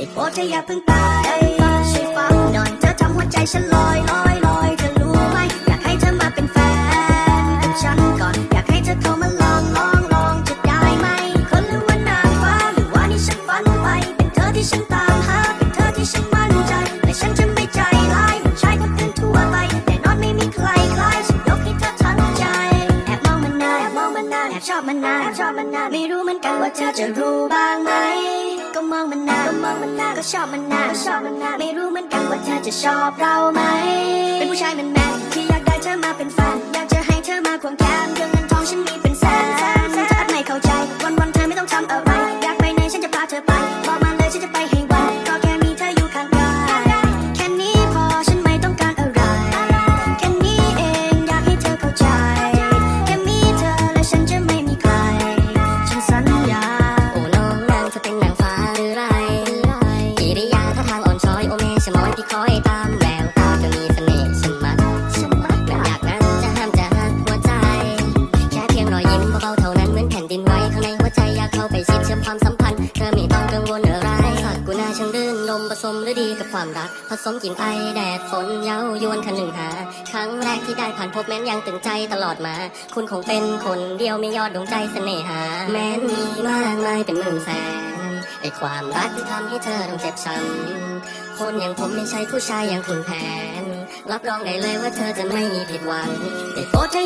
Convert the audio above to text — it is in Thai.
ธออย่าเพิ่งไปช่วยฟังหน่อยเธอทำหัวใจฉันลอยลอยลอยเธอรู้ไหมอยากให้เธอมาเป็นแฟนกับฉันก่อนอยากให้เธอเข้ามาลองลองลองจะได้ไหมคนหรือว่านางฟ้าหรือว่านี่ฉันฝันไปเป็นเธอที่ฉันตามหาเป็นเธอที่ฉันมั่นใจและฉันจะไม่ใจร้ายเหมือนชายคนอื่นทั่วไปแต่นอนไม่มีใครคล้ายฉันยกให้เธอทั้งใจแอบมองมันนานแอบมองมันนานแอบชอบมันนานแอบชอบมันนานไม่รู้เหมือนกันว่าเธอจะรู้บ้างไหม ก็มองมันนานก็มองมันนานก็ชอบมันนานก็ชอบมันนานไม่รู้เหมือนกันว่าเธอจะชอบเราไหม เป็นผู้ชายแมนแมนที่อยากได้เธอมาเป็นแฟนอยากจะให้เธอมาควงแขนเรื่องเงินทองฉันมีเป็นแสนแสนเธออาจไม่เข้าใจ วันวันๆเธอไม่ต้องทำอะไร อยากไปไหนฉันจะพาเธอไปบอกมา อไม่ต้องกังวลอะไรสักกูน่าช่างรื่นลมผสมฤดีกับความรัก ผสมกลิ่นไอแดดฝนเย้ายวนคันหนึ่งหา ครั้งแรกที่ได้ผ่านพบแม้นยังตึงใจตลอดมา คุณคงเป็นคนเดียวไม่ยอดดวงใจเสน่หา แม้นมีมากมายเป็นหมื่นแสนไอความรักที่ทำให้เธอต้องเจ็บช้ำคนอย่างผมไม่ใช่ผู้ชายอย่างคุณแผน รับรองได้เลยว่าเธอจะไม่มีผิดหวังแต่โปรดเธ